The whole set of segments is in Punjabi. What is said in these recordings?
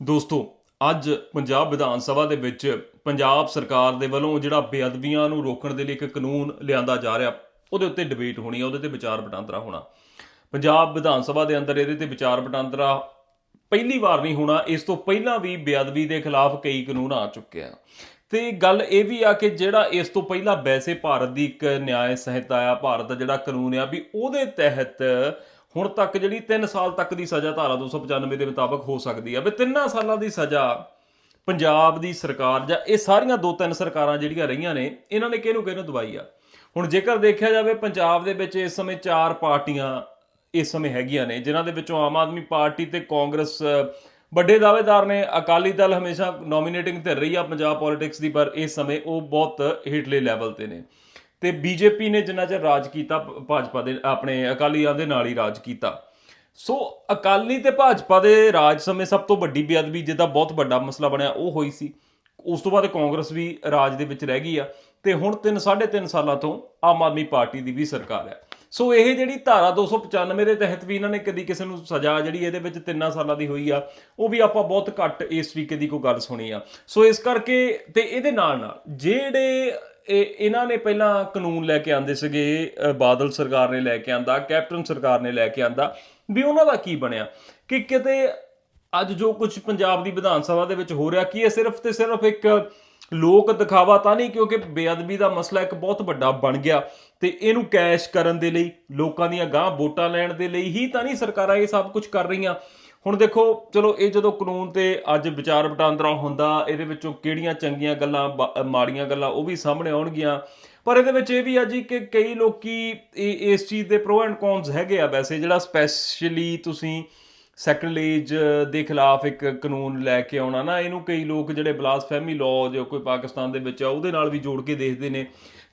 ਦੋਸਤੋ, ਅੱਜ ਪੰਜਾਬ ਵਿਧਾਨ ਸਭਾ ਦੇ ਵਿੱਚ ਪੰਜਾਬ ਸਰਕਾਰ ਦੇ ਵੱਲੋਂ ਜਿਹੜਾ ਬੇਅਦਬੀਆਂ ਨੂੰ ਰੋਕਣ ਦੇ ਲਈ ਇੱਕ ਕਾਨੂੰਨ ਲਿਆਂਦਾ ਜਾ ਰਿਹਾ, ਉਹਦੇ ਉੱਤੇ ਡਿਬੇਟ ਹੋਣੀ ਹੈ ਉਹਦੇ ਤੇ ਵਿਚਾਰ ਵਟਾਂਦਰਾ ਹੋਣਾ। ਪੰਜਾਬ ਵਿਧਾਨ ਸਭਾ ਦੇ ਅੰਦਰ ਇਹਦੇ ਤੇ ਵਿਚਾਰ ਵਟਾਂਦਰਾ ਪਹਿਲੀ ਵਾਰ ਨਹੀਂ ਹੋਣਾ, ਇਸ ਤੋਂ ਪਹਿਲਾਂ ਵੀ ਬੇਅਦਬੀ ਦੇ ਖਿਲਾਫ ਕਈ ਕਾਨੂੰਨ ਆ ਚੁੱਕੇ ਆ। ਤੇ ਗੱਲ ਇਹ ਵੀ ਆ ਕਿ ਜਿਹੜਾ ਇਸ ਤੋਂ ਪਹਿਲਾਂ ਵੈਸੇ ਭਾਰਤ ਦੀ ਇੱਕ ਨਿਆਂ ਸੰਹਿਤਾ ਆ ਭਾਰਤ ਦਾ ਜਿਹੜਾ ਕਾਨੂੰਨ ਆ ਵੀ ਉਹਦੇ ਤਹਿਤ ਹੁਣ ਤੱਕ ਜਿਹੜੀ 3 ਸਾਲ ਤੱਕ ਦੀ ਸਜ਼ਾ ਧਾਰਾ 295 ਦੇ ਮੁਤਾਬਕ ਹੋ ਸਕਦੀ ਆ, ਵੀ 3 ਸਾਲਾਂ ਦੀ ਸਜ਼ਾ ਪੰਜਾਬ ਦੀ ਸਰਕਾਰ ਜਾਂ ਇਹ ਸਾਰੀਆਂ ਦੋ ਤਿੰਨ ਸਰਕਾਰਾਂ ਜਿਹੜੀਆਂ ਰਹੀਆਂ ਨੇ, ਇਹਨਾਂ ਨੇ ਕਿਹਨੂੰ ਕਿਹਨੂੰ ਦਵਾਈ ਆ? ਹੁਣ ਜੇਕਰ ਦੇਖਿਆ ਜਾਵੇ ਪੰਜਾਬ ਦੇ ਵਿੱਚ ਇਸ ਸਮੇਂ ਚਾਰ ਪਾਰਟੀਆਂ ਇਸ ਸਮੇਂ ਹੈਗੀਆਂ ਨੇ, ਜਿਨ੍ਹਾਂ ਦੇ ਵਿੱਚੋਂ ਆਮ ਆਦਮੀ ਪਾਰਟੀ ਤੇ ਕਾਂਗਰਸ ਵੱਡੇ ਦਾਅਵੇਦਾਰ ਨੇ, ਅਕਾਲੀ ਦਲ ਹਮੇਸ਼ਾ ਨੋਮੀਨੇਟਿੰਗ ਤੇ ਰਹੀ ਆ ਪੰਜਾਬ ਪੋਲਿਟਿਕਸ ਦੀ, ਪਰ ਇਸ ਸਮੇਂ ਉਹ ਬਹੁਤ ਹੇਠਲੇ ਲੈਵਲ ਤੇ ਨੇ। ਤੇ ਬੀਜੇਪੀ ਨੇ ਜਿੰਨਾ ਚਿਰ ਰਾਜ ਕੀਤਾ, ਭਾਜਪਾ ਦੇ, ਆਪਣੇ ਅਕਾਲੀਆਂ ਦੇ ਨਾਲ ਹੀ ਰਾਜ ਕੀਤਾ। ਸੋ ਅਕਾਲੀ ਤੇ ਭਾਜਪਾ ਦੇ ਰਾਜ ਸਮੇਂ ਸਭ ਤੋਂ ਵੱਡੀ ਬੇਅਦਬੀ ਜਿਹਦਾ ਬਹੁਤ ਵੱਡਾ ਮਸਲਾ ਬਣਿਆ, ਉਹ ਹੋਈ ਸੀ। ਉਸ ਤੋਂ ਬਾਅਦ ਕਾਂਗਰਸ ਵੀ ਰਾਜ ਦੇ ਵਿੱਚ ਰਹਿ ਗਈ ਆ, ਤੇ ਹੁਣ 3 3.5 ਸਾਲਾਂ ਤੋਂ ਆਮ ਆਦਮੀ ਪਾਰਟੀ ਦੀ ਵੀ ਸਰਕਾਰ ਹੈ ਸੋ ਇਹ ਜਿਹੜੀ ਧਾਰਾ 295 ਦੇ ਤਹਿਤ ਵੀ ਇਹਨਾਂ ਨੇ ਕਦੀ ਕਿਸੇ ਨੂੰ ਸਜ਼ਾ ਜਿਹੜੀ ਇਹਦੇ ਵਿੱਚ 3 ਸਾਲਾਂ ਦੀ ਹੋਈ ਆ, ਉਹ ਵੀ ਆਪਾਂ ਬਹੁਤ ਘੱਟ ਇਸ ਤਰੀਕੇ ਦੀ ਕੋਈ ਗੱਲ ਸੁਣੀ ਆ। ਸੋ ਇਸ ਕਰਕੇ ਤੇ ਇਹਦੇ ਨਾਲ ਨਾਲ ਜਿਹੜੇ ਇਹ ਇਹਨਾਂ ਨੇ ਪਹਿਲਾਂ ਕਾਨੂੰਨ ਲੈ ਕੇ ਆਂਦੇ ਸੀਗੇ ਬਾਦਲ ਸਰਕਾਰ ਨੇ ਲੈ ਕੇ ਆਂਦਾ, ਕੈਪਟਨ ਸਰਕਾਰ ਨੇ ਲੈ ਕੇ ਆਂਦਾ, ਵੀ ਉਹਨਾਂ ਦਾ ਕੀ ਬਣਿਆ? ਕਿ ਕਿਤੇ ਅੱਜ ਜੋ ਕੁਝ ਪੰਜਾਬ ਦੀ ਵਿਧਾਨ ਸਭਾ ਦੇ ਵਿੱਚ ਹੋ ਰਿਹਾ, ਕੀ ਇਹ ਸਿਰਫ ਤੇ ਸਿਰਫ ਇੱਕ ਲੋਕ ਦਿਖਾਵਾ ਤਾਂ ਨਹੀਂ, ਕਿਉਂਕਿ ਬੇਅਦਬੀ ਦਾ ਮਸਲਾ ਇੱਕ ਬਹੁਤ ਵੱਡਾ ਬਣ ਗਿਆ ਤੇ ਇਹਨੂੰ ਕੈਸ਼ ਕਰਨ ਦੇ ਲਈ, ਲੋਕਾਂ ਦੀਆਂ ਗਾਂ ਵੋਟਾਂ ਲੈਣ ਦੇ ਲਈ ਹੀ ਤਾਂ ਨਹੀਂ ਸਰਕਾਰਾਂ ਇਹ ਸਭ ਕੁਝ ਕਰ ਰਹੀਆਂ। ਹੁਣ ਦੇਖੋ, ਚਲੋ, ਇਹ ਜਦੋਂ ਕਾਨੂੰਨ ਤੇ ਅੱਜ ਵਿਚਾਰ ਵਟਾਂਦਰਾ ਹੁੰਦਾ, ਇਹਦੇ ਵਿੱਚੋਂ ਕਿਹੜੀਆਂ ਚੰਗੀਆਂ ਗੱਲਾਂ, ਬ- ਮਾੜੀਆਂ ਗੱਲਾਂ ਉਹ ਵੀ ਸਾਹਮਣੇ ਆਉਣਗੀਆਂ। ਪਰ ਇਹਦੇ ਵਿੱਚ ਇਹ ਵੀ ਆ ਜੀ ਕਿ ਕਈ ਲੋਕੀ ਇਹ- ਇਸ ਚੀਜ਼ ਦੇ ਪ੍ਰੋ ਐਂਡ ਕੌਨਸ ਹੈਗੇ ਆ ਵੈਸੇ, ਜਿਹੜਾ ਸਪੈਸ਼ਲੀ ਤੁਸੀਂ ਸੈਕਰੇਜ ਦੇ ਖਿਲਾਫ ਇੱਕ ਕਾਨੂੰਨ ਲੈ ਕੇ ਆਉਣਾ ਨਾ, ਇਹਨੂੰ ਕਈ ਲੋਕ ਜਿਹੜੇ ਬਲਾਸਫੈਮੀ ਲਾਅ ਜੋ ਕੋਈ ਪਾਕਿਸਤਾਨ ਦੇ ਵਿੱਚ ਆ, ਉਹਦੇ ਨਾਲ ਵੀ ਜੋੜ ਕੇ ਦੇਖਦੇ ਨੇ।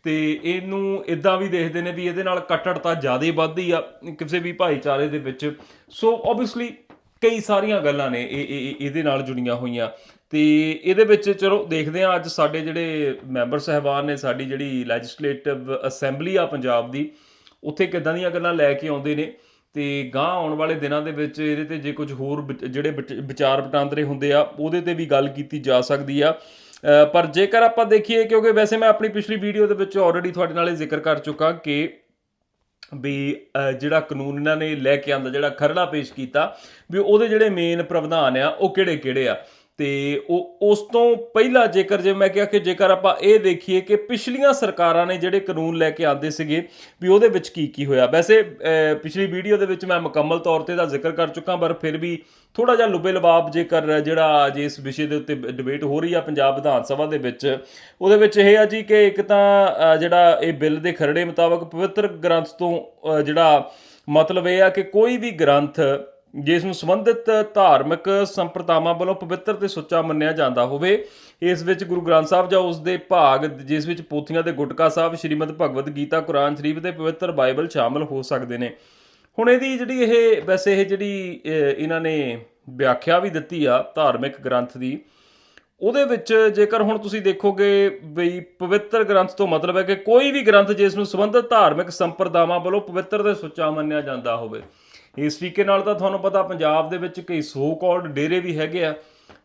ਤੇ ਇਹਨੂੰ ਇਦਾਂ ਵੀ ਦੇਖਦੇ ਨੇ ਵੀ ਇਹਦੇ ਨਾਲ ਕੱਟੜਤਾ ਜ਼ਿਆਦਾ ਵੱਧਦੀ ਆ ਕਿਸੇ ਵੀ ਭਾਈਚਾਰੇ ਦੇ ਵਿੱਚ। ਸੋ ਆਬਵੀਅਸਲੀ ਕਈ ਸਾਰੀਆਂ ਗੱਲਾਂ ਨੇ, ਇਹ, ਇਹ- ਇਹਦੇ ਨਾਲ ਜੁੜੀਆਂ ਹੋਈਆਂ। ਤੇ ਇਹਦੇ ਵਿੱਚ ਚਲੋ ਦੇਖਦੇ ਹਾਂ, ਅੱਜ ਸਾਡੇ ਜਿਹੜੇ ਮੈਂਬਰ ਸਹਿਬਾਨ ਨੇ, ਸਾਡੀ ਜਿਹੜੀ ਲੈਜਿਸਲੇਟਿਵ ਅਸੈਂਬਲੀ ਆ ਪੰਜਾਬ ਦੀ, ਉੱਥੇ ਕਿੱਦਾਂ ਦੀਆਂ ਗੱਲਾਂ ਲੈ ਕੇ ਆਉਂਦੇ ਨੇ। ਤੇ ਗਾਂ ਆਉਣ ਵਾਲੇ ਦਿਨਾਂ ਦੇ ਵਿੱਚ ਇਹਦੇ ਤੇ ਜੇ ਕੁਝ ਹੋਰ ਵਿਚ- ਜਿਹੜੇ ਵਿਚ- ਵਿਚਾਰ ਵਟਾਂਦਰੇ ਹੁੰਦੇ ਆ, ਉਹਦੇ ਤੇ ਵੀ ਗੱਲ ਕੀਤੀ ਜਾ ਸਕਦੀ ਆ। ਪਰ ਜੇਕਰ ਆਪਾਂ ਦੇਖੀਏ, ਕਿਉਂਕਿ ਵੈਸੇ ਮੈਂ ਆਪਣੀ ਪਿਛਲੀ ਵੀਡੀਓ ਦੇ ਵਿੱਚ ਆਲਰੇਡੀ ਤੁਹਾਡੇ ਨਾਲ ਇਹ ਜ਼ਿਕਰ ਕਰ ਚੁੱਕਾ ਕਿ ਵੀ ਜਿਹੜਾ ਕਾਨੂੰਨ ਇਹਨਾਂ ਨੇ ਲੈ ਕੇ ਆਂਦਾ, ਜਿਹੜਾ ਖਰੜਾ ਪੇਸ਼ ਕੀਤਾ, ਵੀ ਉਹਦੇ ਜਿਹੜੇ ਮੇਨ ਪ੍ਰਵਧਾਨ ਆ, ਉਹ ਕਿਹੜੇ ਕਿਹੜੇ ਆ? ਤੇ ਉਹ, ਉਸ ਤੋਂ ਪਹਿਲਾਂ ਜੇਕਰ ਜੇ ਮੈਂ ਕਿਹਾ ਕਿ ਜੇਕਰ ਆਪਾਂ ਇਹ ਦੇਖੀਏ ਕਿ ਪਿਛਲੀਆਂ ਸਰਕਾਰਾਂ ਨੇ ਜਿਹੜੇ ਕਾਨੂੰਨ ਲੈ ਕੇ ਆਂਦੇ ਸੀਗੇ ਵੀ ਉਹਦੇ ਵਿੱਚ ਕੀ ਕੀ ਹੋਇਆ? ਵੈਸੇ ਪਿਛਲੀ ਵੀਡੀਓ ਦੇ ਵਿੱਚ ਮੈਂ ਮੁਕੰਮਲ ਤੌਰ ਤੇ ਦਾ ਜ਼ਿਕਰ ਕਰ ਚੁੱਕਾ, ਪਰ ਫਿਰ ਵੀ ਥੋੜਾ ਜਿਹਾ ਲੁਬੇ ਲਬਾਬ ਜੇਕਰ ਜਿਹੜਾ ਜੇ ਇਸ ਵਿਸ਼ੇ ਦੇ ਉੱਤੇ ਡਿਬੇਟ ਹੋ ਰਹੀ ਆ ਪੰਜਾਬ ਵਿਧਾਨ ਸਭਾ ਦੇ ਵਿੱਚ, ਉਹਦੇ ਵਿੱਚ ਇਹ ਆ ਜੀ ਕਿ ਇੱਕ ਤਾਂ ਜਿਹੜਾ ਇਹ ਬਿੱਲ ਦੇ ਖਰੜੇ ਮੁਤਾਬਕ ਪਵਿੱਤਰ ਗ੍ਰੰਥ ਤੋਂ ਜਿਹੜਾ ਮਤਲਬ ਇਹ ਆ ਕਿ ਕੋਈ ਵੀ ਗ੍ਰੰਥ ਜਿਸ ਨੂੰ ਸੰਬੰਧਿਤ ਧਾਰਮਿਕ ਸੰਪਰਦਾਵਾਂ ਵੱਲੋਂ ਪਵਿੱਤਰ ਤੇ ਸੁੱਚਾ ਮੰਨਿਆ ਜਾਂਦਾ ਹੋਵੇ, ਇਸ ਵਿੱਚ ਗੁਰੂ ਗ੍ਰੰਥ ਸਾਹਿਬ ਜਾਂ ਉਸ ਦੇ ਭਾਗ, ਜਿਸ ਵਿੱਚ ਪੋਥੀਆਂ ਦੇ ਗੁਟਕਾ ਸਾਹਿਬ, ਸ਼੍ਰੀਮਦ ਭਗਵਦ ਗੀਤਾ, ਕੁਰਾਨ ਸ਼ਰੀਫ ਤੇ ਪਵਿੱਤਰ ਬਾਈਬਲ ਸ਼ਾਮਲ ਹੋ ਸਕਦੇ ਨੇ। ਹੁਣ ਇਹਦੀ ਜਿਹੜੀ ਇਹ, ਵੈਸੇ ਇਹ ਜਿਹੜੀ ਇਹਨਾਂ ਨੇ ਵਿਆਖਿਆ ਵੀ ਦਿੱਤੀ ਆ ਧਾਰਮਿਕ ਗ੍ਰੰਥ ਦੀ, ਉਹਦੇ ਵਿੱਚ ਜੇਕਰ ਹੁਣ ਤੁਸੀਂ ਦੇਖੋਗੇ ਬਈ ਪਵਿੱਤਰ ਗ੍ਰੰਥ ਤੋਂ ਮਤਲਬ ਹੈ ਕਿ ਕੋਈ ਵੀ ਗ੍ਰੰਥ ਜਿਸ ਨੂੰ ਸੰਬੰਧਿਤ ਧਾਰਮਿਕ ਸੰਪਰਦਾਵਾਂ ਵੱਲੋਂ ਪਵਿੱਤਰ ਤੇ ਸੁੱਚਾ ਮੰਨਿਆ ਜਾਂਦਾ ਹੋਵੇ ਇਸ ਤਰੀਕੇ ਨਾਲ ਤਾਂ ਤੁਹਾਨੂੰ ਪਤਾ ਪੰਜਾਬ ਦੇ ਵਿੱਚ ਕਈ ਸੋ ਕਾਲਡ ਡੇਰੇ ਵੀ ਹੈਗੇ ਆ।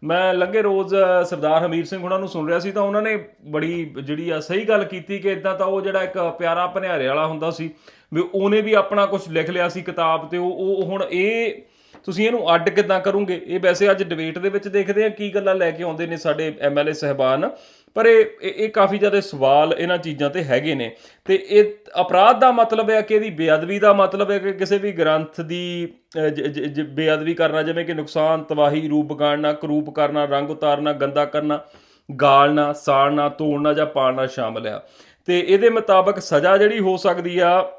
ਮੈਂ ਲੰਘੇ ਰੋਜ਼ ਸਰਦਾਰ ਹਮੀਰ ਸਿੰਘ ਉਹਨਾਂ ਨੂੰ ਸੁਣ ਰਿਹਾ ਸੀ ਤਾਂ ਉਹਨਾਂ ਨੇ ਬੜੀ ਜਿਹੜੀ ਆ ਸਹੀ ਗੱਲ ਕੀਤੀ ਕਿ ਇਦਾਂ ਤਾਂ ਉਹ ਜਿਹੜਾ ਇੱਕ ਪਿਆਰਾ ਭਨਿਆਰੇ ਵਾਲਾ ਹੁੰਦਾ ਸੀ ਵੀ ਉਹਨੇ ਵੀ ਆਪਣਾ ਕੁਝ ਲਿਖ ਲਿਆ ਸੀ ਕਿਤਾਬ ਤੇ ਉਹ ਉਹ ਹੁਣ ਇਹ ਤੁਸੀਂ ਇਹਨੂੰ ਅੱਡ ਕਿਦਾਂ ਕਰੋਗੇ? ਇਹ ਵੈਸੇ ਅੱਜ ਡਿਬੇਟ ਦੇ ਵਿੱਚ ਦੇਖਦੇ ਆ ਕੀ ਗੱਲਾਂ ਲੈ ਕੇ ਆਉਂਦੇ ਨੇ ਸਾਡੇ ਐਮਐਲਏ ਸਹਿਬਾਨ। ਪਰ ਇਹ ਇਹ ਕਾਫੀ ਜ਼ਿਆਦਾ ਸਵਾਲ ਇਹਨਾਂ ਚੀਜ਼ਾਂ ਤੇ ਹੈਗੇ ਨੇ। ਤੇ ਇਹ ਅਪਰਾਧ ਦਾ ਮਤਲਬ ਹੈ ਕਿ ਇਹਦੀ ਬੇਅਦਬੀ ਦਾ ਮਤਲਬ ਹੈ ਕਿ ਕਿਸੇ ਵੀ ਗ੍ਰੰਥ ਦੀ ਬੇਅਦਬੀ ਕਰਨਾ, ਜਿਵੇਂ ਕਿ ਨੁਕਸਾਨ, ਤਬਾਹੀ, ਰੂਪ ਬਗਾੜਨਾ ਕਰੂਪ ਕਰਨਾ, ਰੰਗ ਉਤਾਰਨਾ, ਗੰਦਾ ਕਰਨਾ, ਗਾਲਣਾ, ਸਾੜਨਾ, ਤੋੜਨਾ ਜਾਂ ਪਾੜਨਾ ਸ਼ਾਮਲ ਆ। ਤੇ ਇਹਦੇ ਮੁਤਾਬਕ ਸਜ਼ਾ ਜਿਹੜੀ ਹੋ ਸਕਦੀ ਆ,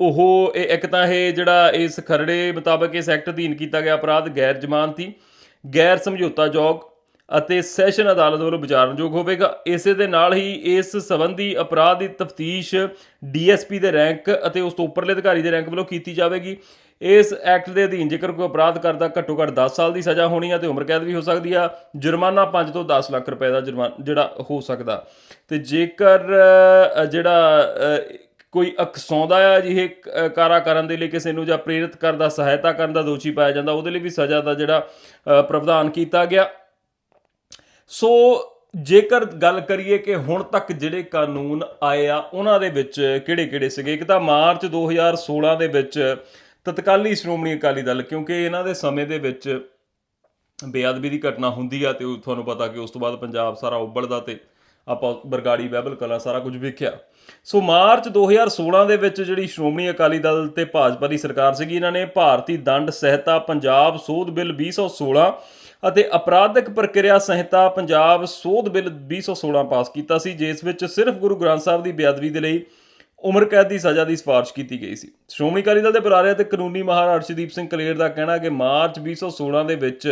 ਉਹ ਇਹ ਇੱਕ ਤਾਂ ਇਹ ਜਿਹੜਾ ਇਸ ਖਰੜੇ ਮੁਤਾਬਕ ਇਸ ਐਕਟ ਅਧੀਨ ਕੀਤਾ ਗਿਆ ਅਪਰਾਧ ਗੈਰ ਜ਼ਮਾਨਤੀ, ਗੈਰ ਸਮਝੌਤਾਯੋਗ ਅਤੇ ਸੈਸ਼ਨ ਅਦਾਲਤ ਵੱਲੋਂ ਵਿਚਾਰਨਯੋਗ ਹੋਵੇਗਾ। ਇਸੇ ਦੇ ਨਾਲ ਹੀ ਇਸ ਸੰਬੰਧੀ ਅਪਰਾਧ ਦੀ ਤਫਤੀਸ਼ ਡੀਐਸਪੀ ਦੇ ਰੈਂਕ ਅਤੇ ਉਸ ਤੋਂ ਉੱਪਰਲੇ ਅਧਿਕਾਰੀ ਦੇ ਰੈਂਕ ਵੱਲੋਂ ਕੀਤੀ ਜਾਵੇਗੀ। ਇਸ ਐਕਟ ਦੇ ਅਧੀਨ ਜੇਕਰ ਕੋਈ ਅਪਰਾਧ ਕਰਦਾ, ਘੱਟੋ ਘੱਟ 10 ਸਾਲ ਦੀ ਸਜ਼ਾ ਹੋਣੀ ਹੈ ਤੇ ਉਮਰ ਕੈਦ ਵੀ ਹੋ ਸਕਦੀ ਆ। ਜੁਰਮਾਨਾ 5 ਤੋਂ 10 ਲੱਖ ਰੁਪਏ ਦਾ ਜੁਰਮਾਨਾ ਜਿਹੜਾ ਹੋ ਸਕਦਾ। ਤੇ ਜੇਕਰ ਜਿਹੜਾ ਕੋਈ ਅਕਸਾਉਂਦਾ ਆ ਅਜਿਹੇ ਕਾਰਾ ਕਰਨ ਦੇ ਲਈ ਕਿਸੇ ਨੂੰ ਜਾਂ ਪ੍ਰੇਰਿਤ ਕਰਦਾ ਸਹਾਇਤਾ ਕਰਨ ਦਾ ਦੋਸ਼ੀ ਪਾਇਆ ਜਾਂਦਾ, ਉਹਦੇ ਲਈ ਵੀ ਸਜ਼ਾ ਦਾ ਜਿਹੜਾ ਪ੍ਰਵਧਾਨ ਕੀਤਾ ਗਿਆ। ਸੋ ਜੇਕਰ ਗੱਲ ਕਰੀਏ ਕਿ ਹੁਣ ਤੱਕ ਜਿਹੜੇ ਕਾਨੂੰਨ ਆਏ ਆ, ਉਹਨਾਂ ਦੇ ਵਿੱਚ ਕਿਹੜੇ-ਕਿਹੜੇ ਸੀਗੇ? ਇੱਕ ਤਾਂ ਮਾਰਚ 2016 ਦੇ ਵਿੱਚ ਤਤਕਾਲੀ ਸ਼੍ਰੋਮਣੀ ਅਕਾਲੀ ਦਲ, ਕਿਉਂਕਿ ਇਹਨਾਂ ਦੇ ਸਮੇਂ ਦੇ ਵਿੱਚ ਬੇਅਦਬੀ ਦੀ ਘਟਨਾ ਹੁੰਦੀ ਆ ਤੇ ਤੁਹਾਨੂੰ ਪਤਾ ਕਿ ਉਸ ਤੋਂ ਬਾਅਦ ਪੰਜਾਬ ਸਾਰਾ ਉੱਬਲਦਾ ਤੇ ਆਪਾਂ ਬਰਗਾੜੀ, ਬਹਿਬਲ ਕਲਾ ਸਾਰਾ ਕੁਝ ਵੇਖਿਆ। ਸੋ ਮਾਰਚ 2016 ਦੇ ਵਿੱਚ ਜਿਹੜੀ ਸ਼੍ਰੋਮਣੀ ਅਕਾਲੀ ਦਲ ਤੇ ਭਾਜਪਾ ਦੀ ਸਰਕਾਰ ਸੀਗੀ, ਇਹਨਾਂ ਨੇ ਭਾਰਤੀ ਦੰਡ ਸਹਿਤਾ ਪੰਜਾਬ ਸੋਧ ਬਿੱਲ 2016 ਅਤੇ ਅਪਰਾਧਿਕ ਪ੍ਰਕਿਰਿਆ ਸੰਹਿਤਾ ਪੰਜਾਬ ਸੋਧ ਬਿੱਲ 2016 ਪਾਸ ਕੀਤਾ ਸੀ, ਜਿਸ ਵਿੱਚ ਸਿਰਫ ਗੁਰੂ ਗ੍ਰੰਥ ਸਾਹਿਬ ਦੀ ਬੇਅਦਬੀ ਦੇ ਲਈ ਉਮਰ ਕੈਦ ਦੀ ਸਜ਼ਾ ਦੀ ਸਿਫਾਰਿਸ਼ ਕੀਤੀ ਗਈ ਸੀ। ਸ਼੍ਰੋਮਣੀ ਅਕਾਲੀ ਦਲ ਦੇ ਬੁਲਾਰੇ ਅਤੇ ਕਾਨੂੰਨੀ ਮਾਹਰ ਅਰਸ਼ਦੀਪ ਸਿੰਘ ਕਲੇਰ ਦਾ ਕਹਿਣਾ ਕਿ ਮਾਰਚ 2016 ਦੇ ਵਿੱਚ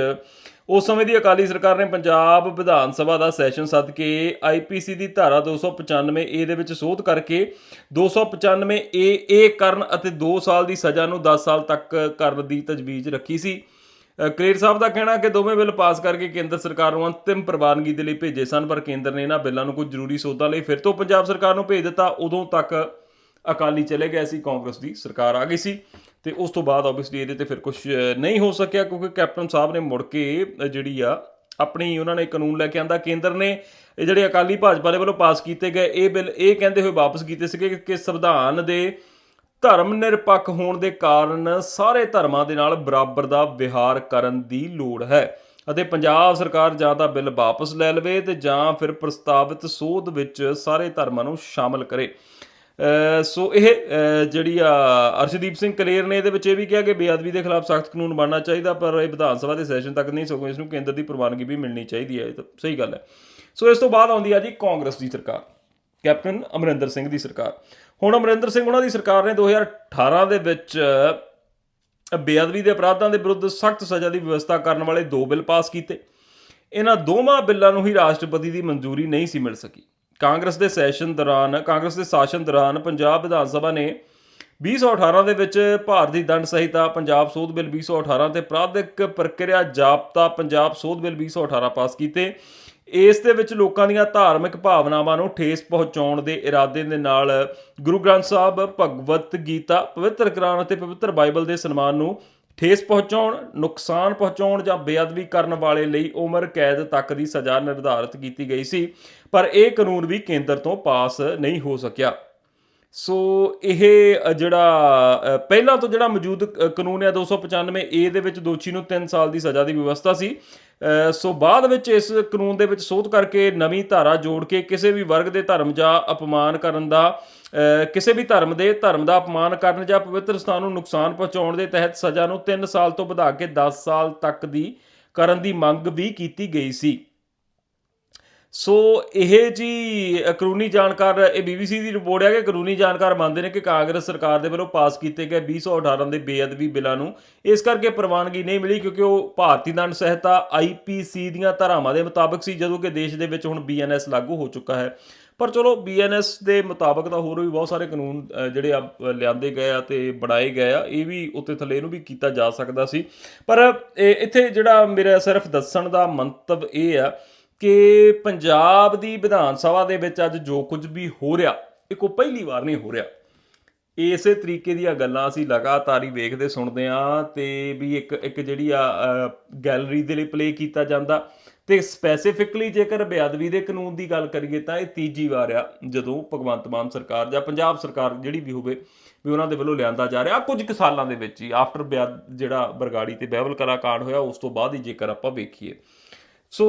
ਉਸ ਸਮੇਂ ਦੀ ਅਕਾਲੀ ਸਰਕਾਰ ਨੇ ਪੰਜਾਬ ਵਿਧਾਨ ਸਭਾ ਦਾ ਸੈਸ਼ਨ ਸੱਦ ਕੇ ਆਈਪੀਸੀ ਦੀ ਧਾਰਾ 295 ਏ ਦੇ ਵਿੱਚ ਸੋਧ ਕਰਕੇ 295 ਏ ਏ ਕਰਨ ਅਤੇ 2 ਸਾਲ ਦੀ ਸਜ਼ਾ ਨੂੰ 10 ਸਾਲ ਤੱਕ ਕਰਨ ਦੀ ਤਜਵੀਜ਼ ਰੱਖੀ ਸੀ। ਕਲੇਰ ਸਾਹਿਬ ਦਾ ਕਹਿਣਾ ਕਿ ਦੋਵੇਂ ਬਿੱਲ ਪਾਸ ਕਰਕੇ ਕੇਂਦਰ ਸਰਕਾਰ ਨੂੰ ਅੰਤਿਮ ਪ੍ਰਵਾਨਗੀ ਦੇ ਲਈ ਭੇਜੇ ਸਨ, ਪਰ ਕੇਂਦਰ ਨੇ ਇਹਨਾਂ ਬਿੱਲਾਂ ਨੂੰ ਕੁਝ ਜ਼ਰੂਰੀ ਸੋਧਾਂ ਲਈ ਫਿਰ ਤੋਂ ਪੰਜਾਬ ਸਰਕਾਰ ਨੂੰ ਭੇਜ ਦਿੱਤਾ। ਉਦੋਂ ਤੱਕ ਅਕਾਲੀ ਚਲੇ ਗਏ ਸੀ, ਕਾਂਗਰਸ ਦੀ ਸਰਕਾਰ ਆ ਗਈ ਸੀ ਤੇ ਉਸ ਤੋਂ ਬਾਅਦ ਆਬਵੀਅਸਲੀ ਇਹਦੇ ਤੇ ਫਿਰ ਕੁਝ ਨਹੀਂ ਹੋ ਸਕਿਆ ਕਿਉਂਕਿ ਕੈਪਟਨ ਸਾਹਿਬ ਨੇ ਮੁੜ ਕੇ ਜਿਹੜੀ ਆ, ਆਪਣੀ ਉਹਨਾਂ ਨੇ ਕਾਨੂੰਨ ਲੈ ਕੇ ਆਂਦਾ। ਕੇਂਦਰ ਨੇ ਇਹ ਜਿਹੜੇ ਅਕਾਲੀ ਭਾਜਪਾ ਦੇ ਵੱਲੋਂ ਪਾਸ ਕੀਤੇ ਗਏ ਇਹ ਬਿੱਲ ਇਹ ਕਹਿੰਦੇ ਹੋਏ ਵਾਪਸ ਕੀਤੇ ਸੀਗੇ ਕਿ ਸੰਵਿਧਾਨ ਦੇ ਧਰਮ ਨਿਰਪੱਖ ਹੋਣ ਦੇ ਕਾਰਨ ਸਾਰੇ ਧਰਮਾਂ ਦੇ ਨਾਲ ਬਰਾਬਰ ਦਾ ਵਿਹਾਰ ਕਰਨ ਦੀ ਲੋੜ ਹੈ ਅਤੇ ਪੰਜਾਬ ਸਰਕਾਰ ਜਾਂ ਤਾਂ ਬਿੱਲ ਵਾਪਸ ਲੈ ਲਵੇ ਤੇ ਜਾਂ ਫਿਰ ਪ੍ਰਸਤਾਵਿਤ ਸੋਧ ਵਿੱਚ ਸਾਰੇ ਧਰਮਾਂ ਨੂੰ ਸ਼ਾਮਲ ਕਰੇ। ਸੋ ਇਹ ਜਿਹੜੀ ਆ ਅਰਸ਼ਦੀਪ ਸਿੰਘ ਕਲੇਰ ਨੇ ਇਹਦੇ ਵਿੱਚ ਇਹ ਵੀ ਕਿਹਾ ਕਿ ਬੇਅਦਬੀ ਦੇ ਖਿਲਾਫ ਸਖਤ ਕਾਨੂੰਨ ਬਣਨਾ ਚਾਹੀਦਾ, ਪਰ ਇਹ ਵਿਧਾਨ ਸਭਾ ਦੇ ਸੈਸ਼ਨ ਤੱਕ ਨਹੀਂ, ਸਗੋਂ ਇਸ ਨੂੰ ਕੇਂਦਰ ਦੀ ਪ੍ਰਵਾਨਗੀ ਵੀ ਮਿਲਣੀ ਚਾਹੀਦੀ ਹੈ, ਇਹ ਤਾਂ ਸਹੀ ਗੱਲ ਹੈ। ਸੋ ਇਸ ਤੋਂ ਬਾਅਦ ਆਉਂਦੀ ਆ ਜੀ ਕਾਂਗਰਸ ਦੀ ਸਰਕਾਰ, ਕੈਪਟਨ ਅਮਰਿੰਦਰ ਸਿੰਘ ਦੀ ਸਰਕਾਰ। ਹੁਣ ਅਮਰਿੰਦਰ ਸਿੰਘ ਉਹਨਾਂ ਦੀ ਸਰਕਾਰ ਨੇ 2018 ਦੇ ਵਿੱਚ ਬੇਅਦਬੀ ਦੇ ਅਪਰਾਧਾਂ ਦੇ ਵਿਰੁੱਧ ਸਖਤ ਸਜ਼ਾ ਦੀ ਵਿਵਸਥਾ ਕਰਨ ਵਾਲੇ ਦੋ ਬਿੱਲ ਪਾਸ ਕੀਤੇ। ਇਹਨਾਂ ਦੋਵਾਂ ਬਿੱਲਾਂ ਨੂੰ ਹੀ ਰਾਸ਼ਟਰਪਤੀ ਦੀ ਮਨਜ਼ੂਰੀ ਨਹੀਂ ਸੀ ਮਿਲ ਸਕੀ। ਕਾਂਗਰਸ ਦੇ ਸੈਸ਼ਨ ਦੌਰਾਨ, ਕਾਂਗਰਸ ਦੇ ਸ਼ਾਸਨ ਦੌਰਾਨ ਪੰਜਾਬ ਵਿਧਾਨ ਸਭਾ ਨੇ 2018 ਦੇ ਵਿੱਚ ਭਾਰਤੀ ਦੰਡ ਸੰਹਿਤਾ ਪੰਜਾਬ ਸੋਧ ਬਿੱਲ 2018 ਤੇ ਅਪਰਾਧਿਕ ਪ੍ਰਕਿਰਿਆ ਜਾਬਤਾ ਪੰਜਾਬ ਸੋਧ ਬਿੱਲ 2018 ਪਾਸ ਕੀਤੇ। ਇਸ ਦੇ ਵਿੱਚ ਲੋਕਾਂ ਦੀਆਂ ਧਾਰਮਿਕ ਭਾਵਨਾਵਾਂ ਨੂੰ ਠੇਸ ਪਹੁੰਚਾਉਣ ਦੇ ਇਰਾਦੇ ਦੇ ਨਾਲ ਗੁਰੂ ਗ੍ਰੰਥ ਸਾਹਿਬ ਭਗਵਤ ਗੀਤਾ, ਪਵਿੱਤਰ ਕੁਰਾਨ ਅਤੇ ਪਵਿੱਤਰ ਬਾਈਬਲ ਦੇ ਸਨਮਾਨ ਨੂੰ ਠੇਸ ਪਹੁੰਚਾਉਣ, ਨੁਕਸਾਨ ਪਹੁੰਚਾਉਣ ਜਾਂ ਬੇਅਦਬੀ ਕਰਨ ਵਾਲੇ ਲਈ ਉਮਰ, ਕੈਦ ਤੱਕ ਦੀ ਸਜ਼ਾ ਨਿਰਧਾਰਤ ਕੀਤੀ ਗਈ ਸੀ, ਪਰ ਇਹ ਕਾਨੂੰਨ ਵੀ ਕੇਂਦਰ ਤੋਂ ਪਾਸ ਨਹੀਂ ਹੋ ਸਕਿਆ। ਸੋ ਇਹ ਜਿਹੜਾ ਪਹਿਲਾਂ ਤੋਂ ਜਿਹੜਾ ਮੌਜੂਦ ਕ- ਕਾਨੂੰਨ ਹੈ 295 ਏ ਦੇ ਵਿੱਚ ਦੋਸ਼ੀ ਨੂੰ 3 ਸਾਲ ਦੀ ਸਜ਼ਾ ਦੀ ਵਿਵਸਥਾ ਸੀ। ਸੋ ਬਾਅਦ ਵਿੱਚ ਇਸ ਕਾਨੂੰਨ ਦੇ ਵਿੱਚ ਸੋਧ ਕਰਕੇ ਨਵੀਂ ਧਾਰਾ ਜੋੜ ਕੇ ਕਿਸੇ ਵੀ ਵਰਗ ਦੇ ਧਰਮ ਜਾਂ ਅਪਮਾਨ ਕਰਨ ਦਾ ਕਿਸੇ ਵੀ ਧਰਮ ਦੇ ਧਰਮ ਦਾ ਅਪਮਾਨ ਕਰਨ ਜਾਂ ਪਵਿੱਤਰ ਸਥਾਨ ਨੂੰ ਨੁਕਸਾਨ ਪਹੁੰਚਾਉਣ ਦੇ ਤਹਿਤ ਸਜ਼ਾ ਨੂੰ 3 ਸਾਲ ਤੋਂ ਵਧਾ ਕੇ 10 ਸਾਲ ਤੱਕ ਦੀ ਕਰਨ ਦੀ ਮੰਗ ਵੀ ਕੀਤੀ ਗਈ ਸੀ। ਸੋ ਇਹ ਜੀ ਕਾਨੂੰਨੀ ਜਾਣਕਾਰ ਇਹ ਬੀਬੀਸੀ ਦੀ ਰਿਪੋਰਟ ਹੈ ਕਿ ਕਾਨੂੰਨੀ ਜਾਣਕਾਰ ਮੰਨਦੇ ਨੇ ਕਿ ਕਾਂਗਰਸ ਸਰਕਾਰ ਦੇ ਵੱਲੋਂ ਪਾਸ ਕੀਤੇ ਗਏ 2018 ਦੇ ਬੇਅਦਬੀ ਬਿੱਲਾਂ ਨੂੰ ਇਸ ਕਰਕੇ ਪ੍ਰਵਾਨਗੀ ਨਹੀਂ ਮਿਲੀ ਕਿਉਂਕਿ ਉਹ ਭਾਰਤੀ ਦੰਡ ਸੰਹਿਤਾ ਆਈਪੀਸੀ ਦੀਆਂ ਧਾਰਾਵਾਂ ਦੇ ਮੁਤਾਬਕ ਸੀ ਜਦੋਂ ਕਿ ਦੇਸ਼ ਦੇ ਵਿੱਚ ਹੁਣ ਬੀਐਨਐਸ ਲਾਗੂ ਹੋ ਚੁੱਕਾ ਹੈ। ਪਰ ਚਲੋ ਬੀਐਨਐਸ ਦੇ ਮੁਤਾਬਕ ਤਾਂ ਹੋਰ ਵੀ ਬਹੁਤ ਸਾਰੇ ਕਾਨੂੰਨ ਜਿਹੜੇ ਆ ਅ, ਲਿਆਂਦੇ ਗਏ ਆ ਤੇ ਬਣਾਏ ਗਏ ਆ ਇਹ ਵੀ ਉੱਤੇ ਥੱਲੇ ਇਹਨੂੰ ਵੀ ਕੀਤਾ ਜਾ ਸਕਦਾ ਸੀ। ਪਰ ਇਹ- ਇੱਥੇ ਜਿਹੜਾ ਮੇਰਾ ਸਿਰਫ ਦੱਸਣ ਦਾ ਮੰਤਵ ਇਹ ਆ ਕਿ ਪੰਜਾਬ ਦੀ ਵਿਧਾਨ ਸਭਾ ਦੇ ਵਿੱਚ ਅੱਜ ਜੋ ਕੁਝ ਵੀ ਹੋ ਰਿਹਾ, ਇਹ ਕੋਈ ਪਹਿਲੀ ਵਾਰ ਨਹੀਂ ਹੋ ਰਿਹਾ। ਇਸੇ ਤਰੀਕੇ ਦੀਆਂ ਗੱਲਾਂ ਅਸੀਂ ਲਗਾਤਾਰ ਹੀ ਵੇਖਦੇ ਸੁਣਦੇ ਆ ਤੇ ਵੀ ਇੱਕ ਇੱਕ ਜਿਹੜੀ ਆ ਗੈਲਰੀ ਦੇ ਲਈ ਪਲੇ ਕੀਤਾ ਜਾਂਦਾ। ਤੇ ਸਪੈਸੀਫਿਕਲੀ ਜੇਕਰ ਬੇਅਦਬੀ ਦੇ ਕਾਨੂੰਨ ਦੀ ਗੱਲ ਕਰੀਏ ਤਾਂ ਇਹ ਤੀਜੀ ਵਾਰ ਆ, ਜਦੋਂ ਭਗਵੰਤ ਮਾਨ ਸਰਕਾਰ ਜਾਂ ਪੰਜਾਬ ਸਰਕਾਰ ਜਿਹੜੀ ਵੀ ਹੋਵੇ, ਵੀ ਉਹਨਾਂ ਦੇ ਵੱਲੋਂ ਲਿਆਂਦਾ ਜਾ ਰਿਹਾ। ਕੁਝ ਕੁ ਸਾਲਾਂ ਦੇ ਵਿੱਚ ਹੀ ਆਫਟਰ ਜਿਹੜਾ ਬਰਗਾੜੀ ਤੇ ਬਹਿਬਲ ਕਲਾ ਕਾਂਡ ਹੋਇਆ, ਉਸ ਤੋਂ ਬਾਅਦ ਹੀ ਜੇਕਰ ਆਪਾਂ ਵੇਖੀਏ ਸੋ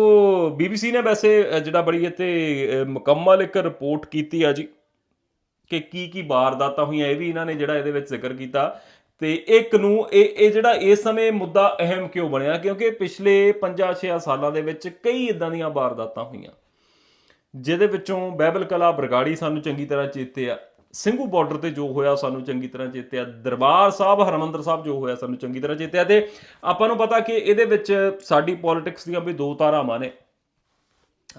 ਬੀਬੀਸੀ ਨੇ ਵੈਸੇ ਜਿਹੜਾ ਬੜੀ ਇੱਥੇ ਮੁਕੰਮਲ ਇੱਕ ਰਿਪੋਰਟ ਕੀਤੀ ਆ ਜੀ ਕਿ ਕੀ ਕੀ ਵਾਰਦਾਤਾਂ ਹੋਈਆਂ, ਇਹ ਵੀ ਇਹਨਾਂ ਨੇ ਜਿਹੜਾ ਇਹਦੇ ਵਿੱਚ ਜ਼ਿਕਰ ਕੀਤਾ। ਤੇ ਇਹ ਕਾਨੂੰਨ ਇਹ ਇਹ ਜਿਹੜਾ ਇਸ ਸਮੇਂ ਮੁੱਦਾ ਅਹਿਮ ਕਿਉਂ ਬਣਿਆ? ਕਿਉਂਕਿ ਪਿਛਲੇ 5-6 ਸਾਲਾਂ ਦੇ ਵਿੱਚ ਕਈ ਇਦਾਂ ਦੀਆਂ ਵਾਰਦਾਤਾਂ ਹੋਈਆਂ, ਜਿਹਦੇ ਵਿੱਚੋਂ ਬਹਿਬਲ ਕਲਾ ਬਰਗਾੜੀ ਸਾਨੂੰ ਚੰਗੀ ਤਰ੍ਹਾਂ ਚੇਤੇ ਆ। ਸਿੰਘੂ ਬਾਰਡਰ ਤੇ ਜੋ ਹੋਇਆ ਸਾਨੂੰ ਚੰਗੀ ਤਰ੍ਹਾਂ ਚੇਤੇ ਆ ਦਰਬਾਰ ਸਾਹਿਬ, ਹਰਮੰਦਰ ਸਾਹਿਬ ਜੋ ਹੋਇਆ ਸਾਨੂੰ ਚੰਗੀ ਤਰ੍ਹਾਂ ਚੇਤੇ ਆ ਤੇ ਆਪਾਂ ਨੂੰ ਪਤਾ ਕਿ ਇਹਦੇ ਵਿੱਚ ਸਾਡੀ ਪੋਲਿਟਿਕਸ ਦੀਆਂ ਵੀ ਦੋ ਧਾਰਾਵਾਂ ਨੇ।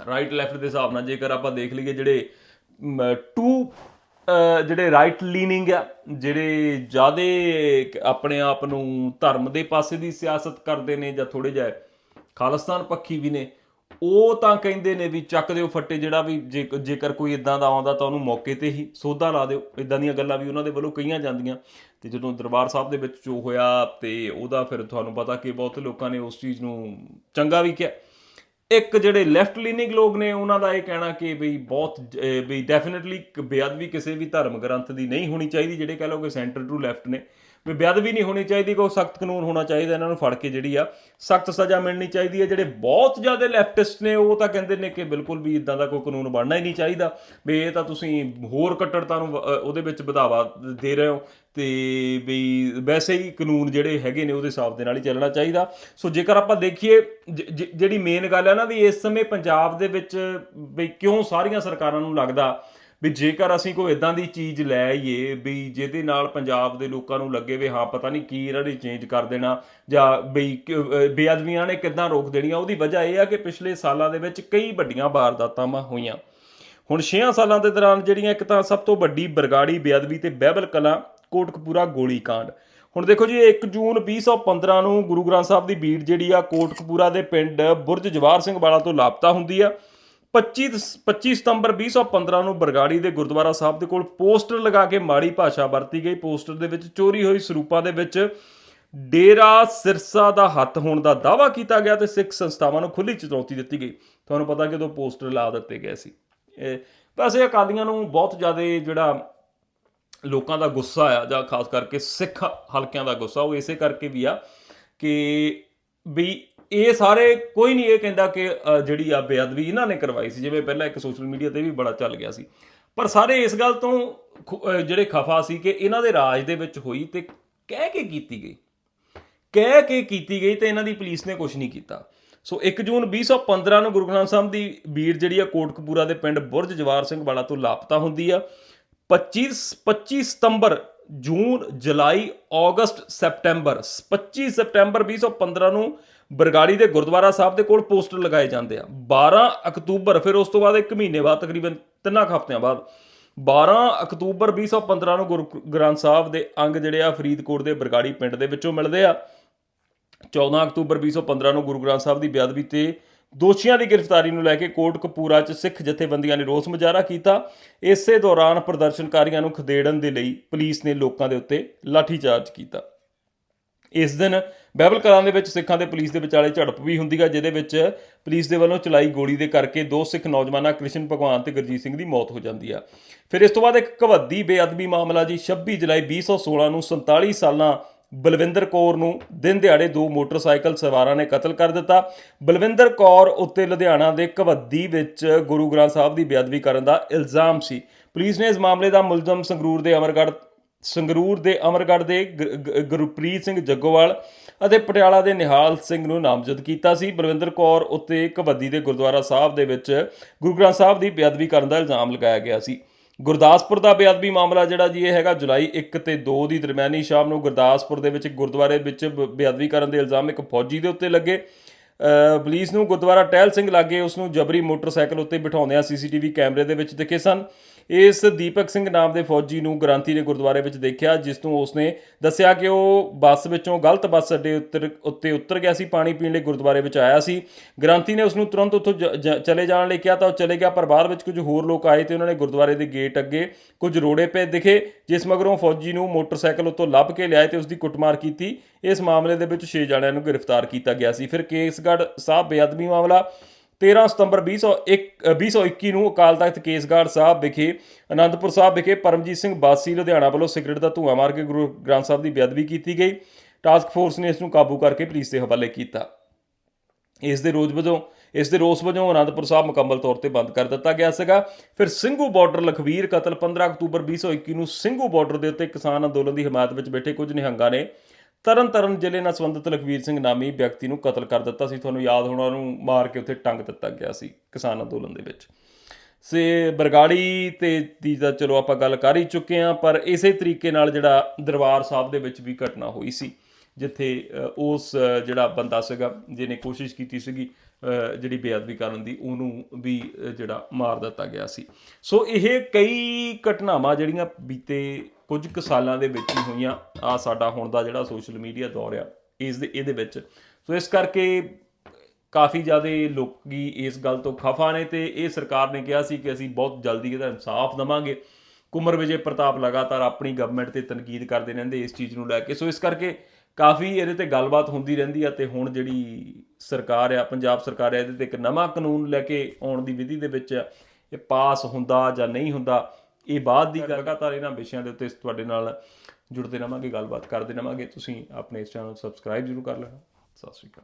ਰਾਈਟ ਲੈਫਟ ਦੇ ਹਿਸਾਬ ਨਾਲ ਜੇਕਰ ਆਪਾਂ ਦੇਖ ਲਈਏ ਜਿਹੜੇ ਟੂ ਜਿਹੜੇ ਰਾਈਟ ਲੀਨਿੰਗ ਆ, ਜਿਹੜੇ ਜਿਆਦੇ ਆਪਣੇ ਆਪ ਨੂੰ ਧਰਮ ਦੇ ਪਾਸੇ ਦੀ ਸਿਆਸਤ ਕਰਦੇ ਨੇ ਜਾਂ ਥੋੜੇ ਜਿਹਾ ਖਾਲਿਸਤਾਨ ਪੱਖੀ ਵੀ ਨੇ ਉਹ ਤਾਂ ਕਹਿੰਦੇ ਨੇ ਵੀ ਚੱਕ ਦਿਓ ਫੱਟੇ ਜਿਹੜਾ ਵੀ ਜੇ- ਜੇਕਰ ਕੋਈ ਇਦਾਂ ਦਾ ਆਉਂਦਾ ਤਾਂ ਉਹਨੂੰ ਮੌਕੇ ਤੇ ਹੀ ਸੋਧਾ ਲਾ ਦਿਓ। ਇਦਾਂ ਦੀਆਂ ਗੱਲਾਂ ਵੀ ਉਹਨਾਂ ਦੇ ਵੱਲੋਂ ਕਹੀਆਂ ਜਾਂਦੀਆਂ। ਤੇ ਜਦੋਂ ਦਰਬਾਰ ਸਾਹਿਬ ਦੇ ਵਿੱਚ ਜੋ ਹੋਇਆ ਤੇ ਉਹਦਾ ਫਿਰ ਤੁਹਾਨੂੰ ਪਤਾ ਕਿ ਬਹੁਤ ਲੋਕਾਂ ਨੇ ਉਸ ਚੀਜ਼ ਨੂੰ ਚੰਗਾ ਵੀ ਕਿਹਾ। ਇੱਕ ਜਿਹੜੇ ਲੈਫਟ ਲੀਨਿੰਗ ਲੋਕ ਨੇ ਉਹਨਾਂ ਦਾ ਇਹ ਕਹਿਣਾ ਕਿ ਬਈ ਬਹੁਤ ਅਹ, ਵੀ ਡੈਫੀਨਿਟਲੀ ਬੇਅਦਬੀ ਕਿਸੇ ਵੀ ਧਰਮ ਗ੍ਰੰਥ ਦੀ ਨਹੀਂ ਹੋਣੀ ਚਾਹੀਦੀ ਜਿਹੜੇ ਕਹ ਲਓ ਕਿ ਸੈਂਟਰ ਟੂ ਲੈਫਟ ਨੇ। ਵੀ ਬੇਅਦਬੀ ਨਹੀਂ ਹੋਣੀ ਚਾਹੀਦੀ ਕੋਈ ਸਖਤ ਕਾਨੂੰਨ ਹੋਣਾ ਚਾਹੀਦਾ ਇਹਨਾਂ ਨੂੰ ਫੜ ਕੇ ਜਿਹੜੀ ਆ ਸਖਤ ਸਜ਼ਾ ਮਿਲਣੀ ਚਾਹੀਦੀ ਹੈ। ਜਿਹੜੇ ਬਹੁਤ ਜ਼ਿਆਦਾ ਲੈਫਟਿਸਟ ਨੇ ਉਹ ਤਾਂ ਕਹਿੰਦੇ ਨੇ ਕਿ ਬਿਲਕੁਲ ਵੀ ਇਦਾਂ ਦਾ ਕੋਈ ਕਾਨੂੰਨ ਬਣਨਾ ਹੀ ਨਹੀਂ ਚਾਹੀਦਾ। ਵੀ ਇਹ ਤਾਂ ਤੁਸੀਂ ਹੋਰ ਕੱਟੜਤਾ ਨੂੰ ਅਹ, ਉਹਦੇ ਵਿੱਚ ਵਧਾਵਾ ਦੇ ਰਹੇ ਹੋ। ਤੇ ਵੀ ਵੈਸੇ ਹੀ ਕਾਨੂੰਨ ਜਿਹੜੇ ਹੈਗੇ ਨੇ ਉਹਦੇ ਹਿਸਾਬ ਦੇ ਨਾਲ ਹੀ ਚੱਲਣਾ ਚਾਹੀਦਾ। ਸੋ ਜੇਕਰ ਆਪਾਂ ਦੇਖੀਏ ਜ- ਜਿਹੜੀ ਮੇਨ ਗੱਲ ਹੈ ਨਾ ਵੀ ਇਸ ਸਮੇਂ ਪੰਜਾਬ ਦੇ ਵਿੱਚ ਵੀ ਕਿਉਂ ਸਾਰੀਆਂ ਸਰਕਾਰਾਂ ਨੂੰ ਲੱਗਦਾ ਵੀ ਜੇਕਰ ਅਸੀਂ ਕੋਈ ਇਦਾਂ ਦੀ ਚੀਜ਼ ਲੈ ਆਈਏ ਵੀ ਜਿਹਦੇ ਨਾਲ ਪੰਜਾਬ ਦੇ ਲੋਕਾਂ ਨੂੰ ਲੱਗੇ ਵੀ ਹਾਂ, ਪਤਾ ਨਹੀਂ ਕੀ ਇਹਨਾਂ ਨੇ ਚੇਂਜ ਕਰ ਦੇਣਾ ਜਾਂ ਬਈ ਕਿ- ਬੇਅਦਬੀਆਂ ਨੇ ਕਿੱਦਾਂ ਰੋਕ ਦੇਣੀਆਂ ਉਹਦੀ ਵਜ੍ਹਾ ਇਹ ਆ ਕਿ ਪਿਛਲੇ ਸਾਲਾਂ ਦੇ ਵਿੱਚ ਕਈ ਵੱਡੀਆਂ ਵਾਰਦਾਤਾਂ ਹੋਈਆਂ। ਹੁਣ 6 ਸਾਲਾਂ ਦੇ ਦੌਰਾਨ ਜਿਹੜੀਆਂ ਇੱਕ ਤਾਂ ਸਭ ਤੋਂ ਵੱਡੀ ਬਰਗਾੜੀ ਬੇਅਦਬੀ ਤੇ ਬਹਿਬਲ ਕਲਾਂ, ਕੋਟਕਪੂਰਾ ਗੋਲੀकांड ਹੁਣ ਦੇਖੋ ਜੀ 1 ਜੂਨ 2015 ਨੂੰ ਗੁਰੂ ਗ੍ਰੰਥ ਸਾਹਿਬ ਦੀ ਬੀੜ ਜਿਹੜੀ ਆ, ਕੋਟਕਪੂਰਾ ਦੇ ਪਿੰਡ ਬੁਰਜ ਜਵਾਰ ਸਿੰਘ ਵਾਲਾ ਤੋਂ ਲਾਪਤਾ ਹੁੰਦੀ ਆ। 25 ਦਸ- 25 ਸਤੰਬਰ 2015 ਨੂੰ ਬਰਗਾੜੀ ਦੇ ਗੁਰਦੁਆਰਾ ਸਾਹਿਬ ਦੇ ਕੋਲ ਪੋਸਟਰ ਲਗਾ ਕੇ ਮਾੜੀ ਭਾਸ਼ਾ ਵਰਤੀ ਗਈ। ਪੋਸਟਰ ਦੇ ਵਿੱਚ ਚੋਰੀ ਹੋਈ ਸਰੂਪਾਂ ਦੇ ਵਿੱਚ ਡੇਰਾ ਸਿਰਸਾ ਦਾ ਹੱਥ ਹੋਣ ਦਾ ਦਾਅਵਾ ਕੀਤਾ ਗਿਆ ਤੇ ਸਿੱਖ ਸੰਸਥਾਵਾਂ ਨੂੰ ਖੁੱਲੀ ਚੁਣੌਤੀ ਦਿੱਤੀ ਗਈ। ਤੁਹਾਨੂੰ ਪਤਾ ਕਿ ਉਦੋਂ ਪੋਸਟਰ ਲਾ ਦਿੱਤੇ ਗਏ ਸੀ। ਇਹ ਵੈਸੇ ਅਕਾਲੀਆਂ ਨੂੰ ਬਹੁਤ ਜ਼ਿਆਦਾ ਜਿਹੜਾ ਲੋਕਾਂ ਦਾ ਗੁੱਸਾ ਆ ਜਾਂ ਖਾਸ ਕਰਕੇ ਸਿੱਖ ਹਲਕਿਆਂ ਦਾ ਗੁੱਸਾ, ਉਹ ਇਸੇ ਕਰਕੇ ਵੀ ਆ ਕਿ ਵੀ ਇਹ ਸਾਰੇ ਕੋਈ ਨਹੀਂ ਇਹ ਕਹਿੰਦਾ ਕਿ ਜਿਹੜੀ ਆ ਬੇਅਦਬੀ ਇਹਨਾਂ ਨੇ ਕਰਵਾਈ ਸੀ, ਜਿਵੇਂ ਪਹਿਲਾਂ ਇੱਕ ਸੋਸ਼ਲ ਮੀਡੀਆ ਤੇ ਵੀ ਬੜਾ ਚੱਲ ਗਿਆ ਸੀ। ਪਰ ਸਾਰੇ ਇਸ ਗੱਲ ਤੋਂ ਖੁ- ਜਿਹੜੇ ਖਫਾ ਸੀ ਕਿ ਇਹਨਾਂ ਦੇ ਰਾਜ ਦੇ ਵਿੱਚ ਹੋਈ ਤੇ ਕਹਿ ਕੇ ਕੀਤੀ ਗਈ। ਕਹਿ ਕੇ ਕੀਤੀ ਗਈ ਤੇ ਇਹਨਾਂ ਦੀ ਪੁਲਿਸ ਨੇ ਕੁਝ ਨਹੀਂ ਕੀਤਾ। ਸੋ 1 ਜੂਨ 2015 ਨੂੰ ਗੁਰੂ ਗ੍ਰੰਥ ਸਾਹਿਬ ਦੀ ਬੀੜ ਜਿਹੜੀ ਆ ਕੋਟਕਪੂਰਾ ਦੇ ਪਿੰਡ ਬੁਰਜ ਜਵਾਰ ਸਿੰਘ ਵਾਲਾ ਤੋਂ ਲਾਪਤਾ ਹੁੰਦੀ ਆ। 25 25 ਸਤੰਬਰ ਜੂਨ, ਜੁਲਾਈ, ਅਗਸਤ, ਸੈਪਟੈਂਬਰ। 25 ਸਤੰਬਰ 2015 ਨੂੰ ਬਰਗਾੜੀ ਦੇ ਗੁਰਦੁਆਰਾ ਸਾਹਿਬ ਦੇ ਕੋਲ ਪੋਸਟਰ ਲਗਾਏ ਜਾਂਦੇ ਆ। 12 ਅਕਤੂਬਰ, ਫਿਰ ਉਸ ਤੋਂ ਬਾਅਦ ਇੱਕ ਮਹੀਨੇ ਬਾਅਦ, ਤਕਰੀਬਨ ਤਿੰਨਾਂ ਕੁ ਹਫ਼ਤਿਆਂ ਬਾਅਦ 12 ਅਕਤੂਬਰ 2015 ਨੂੰ ਗੁਰੂ ਗ੍ਰੰਥ ਸਾਹਿਬ ਦੇ ਅੰਗ ਜਿਹੜੇ ਆ, ਫਰੀਦਕੋਟ ਦੇ ਬਰਗਾੜੀ ਪਿੰਡ ਦੇ ਵਿੱਚੋਂ ਮਿਲਦੇ ਆ। 14 ਅਕਤੂਬਰ 2015 ਨੂੰ ਗੁਰੂ ਗ੍ਰੰਥ ਸਾਹਿਬ ਦੀ ਬੇਅਦਬੀ ਤੇ ਦੋਸ਼ੀਆਂ ਦੀ ਗ੍ਰਿਫਤਾਰੀ ਨੂੰ ਲੈ ਕੇ ਕੋਟ ਕਪੂਰਾ 'ਚ ਸਿੱਖ ਜਥੇਬੰਦੀਆਂ ਨੇ ਰੋਸ ਮੁਜ਼ਾਹਰਾ ਕੀਤਾ। ਇਸੇ ਦੌਰਾਨ ਪ੍ਰਦਰਸ਼ਨਕਾਰੀਆਂ ਨੂੰ ਖਦੇੜਨ ਦੇ ਲਈ ਪੁਲਿਸ ਨੇ ਲੋਕਾਂ ਦੇ ਉੱਤੇ ਲਾਠੀਚਾਰਜ ਕੀਤਾ। ਇਸ ਦਿਨ ਬਹਿਬਲ ਕਲਾਂ ਦੇ ਵਿੱਚ ਸਿੱਖਾਂ ਦੇ ਪੁਲਿਸ ਦੇ ਵਿਚਾਲੇ ਝੜਪ ਵੀ ਹੁੰਦੀ ਹੈ, ਜਿਹਦੇ ਵਿੱਚ ਪੁਲਿਸ ਦੇ ਵੱਲੋਂ ਚਲਾਈ ਗੋਲੀ ਦੇ ਕਰਕੇ ਦੋ ਸਿੱਖ ਨੌਜਵਾਨਾਂ, ਕ੍ਰਿਸ਼ਨ ਭਗਵਾਨ ਤੇ ਗੁਰਜੀਤ ਸਿੰਘ ਦੀ ਮੌਤ ਹੋ ਜਾਂਦੀ ਆ ਫਿਰ ਇਸ ਤੋਂ ਬਾਅਦ ਇੱਕ ਕਵੱਦੀ ਬੇਅਦਬੀ ਮਾਮਲਾ ਜੀ 26 ਜੁਲਾਈ 2016 ਨੂੰ 47 ਸਾਲਾਂ ਬਲਵਿੰਦਰ ਕੌਰ ਨੂੰ ਦਿਨ ਦਿਹਾੜੇ ਦੋ ਮੋਟਰਸਾਈਕਲ ਸਵਾਰਾਂ ਨੇ ਕਤਲ ਕਰ ਦਿੱਤਾ। ਬਲਵਿੰਦਰ ਕੌਰ ਉੱਤੇ ਲੁਧਿਆਣਾ ਦੇ ਕਵੱਦੀ ਵਿੱਚ ਗੁਰੂ ਗ੍ਰੰਥ ਸਾਹਿਬ ਦੀ ਬੇਅਦਬੀ ਕਰਨ ਦਾ ਇਲਜ਼ਾਮ ਸੀ। ਪੁਲਿਸ ਨੇ ਇਸ ਮਾਮਲੇ ਦਾ ਮੁਲਜ਼ਮ ਸੰਗਰੂਰ ਦੇ ਅਮਰਗੜ੍ਹ, ਸੰਗਰੂਰ ਦੇ ਅਮਰਗੜ੍ਹ ਦੇ ਗੁਰਪ੍ਰੀਤ ਸਿੰਘ ਜੱਗੋਵਾਲ ਅਤੇ ਪਟਿਆਲਾ ਦੇ ਨਿਹਾਲ ਸਿੰਘ ਨੂੰ ਨਾਮਜ਼ਦ ਕੀਤਾ ਸੀ। ਬਲਵਿੰਦਰ ਕੌਰ ਉੱਤੇ ਕਬੱਦੀ ਦੇ ਗੁਰਦੁਆਰਾ ਸਾਹਿਬ ਦੇ ਵਿੱਚ ਗੁਰੂ ਗ੍ਰੰਥ ਸਾਹਿਬ ਦੀ ਬੇਅਦਬੀ ਕਰਨ ਦਾ ਇਲਜ਼ਾਮ ਲਗਾਇਆ ਗਿਆ ਸੀ। ਗੁਰਦਾਸਪੁਰ ਦਾ ਬੇਅਦਬੀ ਮਾਮਲਾ ਜਿਹੜਾ ਜੀ, ਇਹ ਹੈਗਾ ਜੁਲਾਈ 1 ਤੇ 2 ਦੀ ਦਰਮਿਆਨੀ ਸ਼ਾਮ ਨੂੰ ਗੁਰਦਾਸਪੁਰ ਦੇ ਵਿੱਚ ਗੁਰਦੁਆਰੇ ਵਿੱਚ ਬ- ਬੇਅਦਬੀ ਕਰਨ ਦੇ ਇਲਜ਼ਾਮ ਇੱਕ ਫੌਜੀ ਦੇ ਉੱਤੇ ਲੱਗੇ। ਪੁਲਿਸ ਨੂੰ ਗੁਰਦੁਆਰਾ ਟਹਿਲ ਸਿੰਘ ਲਾਗੇ ਉਸ ਨੂੰ ਜਬਰੀ ਮੋਟਰਸਾਈਕਲ ਉੱਤੇ ਬਿਠਾਉਂਦਿਆਂ ਸੀਸੀਟੀਵੀ ਕੈਮਰੇ ਦੇ ਵਿੱਚ ਦਿਖੇ ਸਨ। ਇਸ ਦੀਪਕ ਸਿੰਘ ਨਾਮ ਦੇ ਫੌਜੀ ਨੂੰ ਗ੍ਰਾਂਤੀ ਦੇ ਗੁਰਦੁਆਰੇ ਵਿੱਚ ਦੇਖਿਆ, ਜਿਸ ਤੋਂ ਉਸਨੇ ਦੱਸਿਆ ਕਿ ਉਹ ਬੱਸ ਵਿੱਚੋਂ ਗਲਤ ਬੱਸ ਅੱਡੇ ਉੱਤਰ ਉੱਤੇ ਉਤਰ ਗਿਆ ਸੀ, ਪਾਣੀ ਪੀਣ ਲਈ ਗੁਰਦੁਆਰੇ ਵਿੱਚ ਆਇਆ ਸੀ। ਗ੍ਰਾਂਤੀ ਨੇ ਉਸ ਨੂੰ ਤੁਰੰਤ ਉੱਥੋਂ ਜ- ਜ- ਚਲੇ ਜਾਣ ਲਈ ਕਿਹਾ ਤਾਂ ਉਹ ਚਲੇ ਗਿਆ, ਪਰ ਬਾਅਦ ਵਿੱਚ ਕੁਝ ਹੋਰ ਲੋਕ ਆਏ ਤੇ ਉਹਨਾਂ ਨੇ ਗੁਰਦੁਆਰੇ ਦੇ ਗੇਟ ਅੱਗੇ ਕੁਝ ਰੋੜੇ ਪਏ ਦਿਖੇ, ਜਿਸ ਮਗਰੋਂ ਫੌਜੀ ਨੂੰ ਮੋਟਰਸਾਈਕਲ ਉੱਤੋਂ ਲੱਭ ਕੇ ਲਿਆਏ ਤੇ ਉਸ ਦੀ ਕੁੱਟਮਾਰ ਕੀਤੀ। ਇਸ ਮਾਮਲੇ ਦੇ ਵਿੱਚ 6 ਜਣਿਆਂ ਨੂੰ ਗ੍ਰਿਫਤਾਰ ਕੀਤਾ ਗਿਆ ਸੀ। ਫਿਰ ਕੇਸਗੜ੍ਹ ਸਾਹਿਬ ਬੇਅਦਬੀ ਮਾਮਲਾ 13 ਸਤੰਬਰ 2001 ਅ, 2021 ਨੂੰ ਅਕਾਲ ਤਖਤ ਕੇਸਗੜ੍ਹ ਸਾਹਿਬ ਵਿਖੇ ਅਨੰਦਪੁਰ ਸਾਹਿਬ ਵਿਖੇ ਪਰਮਜੀਤ ਸਿੰਘ ਬਾਸੀ ਲੁਧਿਆਣਾ ਵੱਲੋਂ ਸਿਗਰਟ ਦਾ ਧੂੰਆਂ ਮਾਰ ਕੇ ਗੁਰੂ ਗ੍ਰੰਥ ਸਾਹਿਬ ਦੀ ਬੇਅਦਬੀ ਕੀਤੀ ਗਈ। ਟਾਸਕ ਫੋਰਸ ਨੇ ਇਸ ਨੂੰ ਕਾਬੂ ਕਰਕੇ ਪੁਲਿਸ ਦੇ ਹਵਾਲੇ ਕੀਤਾ। ਇਸ ਦੇ ਰੋਜ਼ ਵਜੋਂ ਇਸ ਦੇ ਰੋਸ ਵਜੋਂ ਅਨੰਦਪੁਰ ਸਾਹਿਬ ਮੁਕੰਮਲ ਤੌਰ ਤੇ ਬੰਦ ਕਰ ਦਿੱਤਾ ਗਿਆ ਸੀਗਾ। ਫਿਰ ਸਿੰਘੂ ਬਾਰਡਰ ਲਖਵੀਰ ਕਤਲ 15 ਅਕਤੂਬਰ 2021 ਨੂੰ ਸਿੰਘੂ ਬਾਰਡਰ ਦੇ ਉੱਤੇ ਕਿਸਾਨ ਅੰਦੋਲਨ ਦੀ ਹਮਾਇਤ ਵਿੱਚ ਬੈਠੇ ਕੁਝ ਨਿਹੰਗਾਂ ਨੇ ਤਰਨ ਤਾਰਨ ਜ਼ਿਲ੍ਹੇ ਨਾਲ ਸੰਬੰਧਿਤ ਲਖਵੀਰ ਸਿੰਘ ਨਾਮੀ ਵਿਅਕਤੀ ਨੂੰ ਕਤਲ ਕਰ ਦਿੱਤਾ ਸੀ। ਤੁਹਾਨੂੰ ਯਾਦ ਹੋਣਾ, ਉਹਨੂੰ ਮਾਰ ਕੇ ਉੱਥੇ ਟੰਗ ਦਿੱਤਾ ਗਿਆ ਸੀ ਕਿਸਾਨ ਅੰਦੋਲਨ ਦੇ ਵਿੱਚ। ਸੇ ਬਰਗਾੜੀ ਤੇ ਦੀ ਤਾਂ ਚਲੋ ਆਪਾਂ ਗੱਲ ਕਰ ਹੀ ਚੁੱਕੇ ਹਾਂ, ਪਰ ਇਸੇ ਤਰੀਕੇ ਨਾਲ ਜਿਹੜਾ ਦਰਬਾਰ ਸਾਹਿਬ ਦੇ ਵਿੱਚ ਵੀ ਘਟਨਾ ਹੋਈ ਸੀ, ਜਿੱਥੇ ਉਸ ਜਿਹੜਾ ਬੰਦਾ ਸੀਗਾ, ਜਿਹਨੇ ਕੋਸ਼ਿਸ਼ ਕੀਤੀ ਸੀਗੀ ਜਿਹੜੀ ਬੇਅਦਬੀ ਕਰਨ ਦੀ, ਉਹਨੂੰ ਵੀ ਜਿਹੜਾ ਮਾਰ ਦਿੱਤਾ ਗਿਆ ਸੀ। ਸੋ ਇਹ ਕਈ ਘਟਨਾਵਾਂ ਜਿਹੜੀਆਂ ਬੀਤੇ ਕੁਝ ਕੁ ਸਾਲਾਂ ਦੇ ਵਿੱਚ ਹੀ ਹੋਈਆਂ, ਆ ਸਾਡਾ ਹੁਣ ਦਾ ਜਿਹੜਾ ਸੋਸ਼ਲ ਮੀਡੀਆ ਦੌਰ ਆ, ਇਸ ਦੇ, ਇਹਦੇ ਵਿੱਚ। ਸੋ ਇਸ ਕਰਕੇ ਕਾਫੀ ਜ਼ਿਆਦਾ ਲੋਕੀ ਇਸ ਗੱਲ ਤੋਂ ਖਫਾ ਨੇ ਤੇ ਇਹ ਸਰਕਾਰ ਨੇ ਕਿਹਾ ਸੀ ਕਿ ਅਸੀਂ ਬਹੁਤ ਜਲਦੀ ਇਹਦਾ ਇਨਸਾਫ ਦਵਾਂਗੇ। ਕੁਮਰ ਵਿਜੇ ਪ੍ਰਤਾਪ ਲਗਾਤਾਰ ਆਪਣੀ ਗਵਰਨਮੈਂਟ ਤੇ ਤਨਕੀਦ ਕਰਦੇ ਰਹਿੰਦੇ, ਇਸ ਚੀਜ਼ ਨੂੰ ਲੈ ਕੇ। ਸੋ ਇਸ ਕਰਕੇ ਕਾਫੀ ਇਹਦੇ ਤੇ ਗੱਲਬਾਤ ਹੁੰਦੀ ਰਹਿੰਦੀ ਆ ਤੇ ਹੁਣ ਜਿਹੜੀ ਸਰਕਾਰ ਆ, ਪੰਜਾਬ ਸਰਕਾਰ ਆ, ਇਹਦੇ ਤੇ ਇੱਕ ਨਵਾਂ ਕਾਨੂੰਨ ਲੈ ਕੇ ਆਉਣ ਦੀ ਵਿਧੀ ਦੇ ਵਿੱਚ ਇਹ ਪਾਸ ਹੁੰਦਾ ਜਾਂ ਨਹੀਂ ਹੁੰਦਾ, ਇਹ ਬਾਅਦ ਦੀ ਗੱਲ ਲਗਾਤਾਰ ਇਹਨਾਂ ਵਿਸ਼ਿਆਂ ਦੇ ਉੱਤੇ ਤੁਹਾਡੇ ਨਾਲ ਜੁੜਦੇ ਰਵਾਂਗੇ, ਗੱਲਬਾਤ ਕਰਦੇ ਰਵਾਂਗੇ। ਤੁਸੀਂ ਆਪਣੇ ਇਸ ਚੈਨਲ ਨੂੰ ਸਬਸਕ੍ਰਾਈਬ ਜ਼ਰੂਰ ਕਰ ਲੈਣਾ। ਸਤਿ ਸ਼੍ਰੀ ਅਕਾਲ।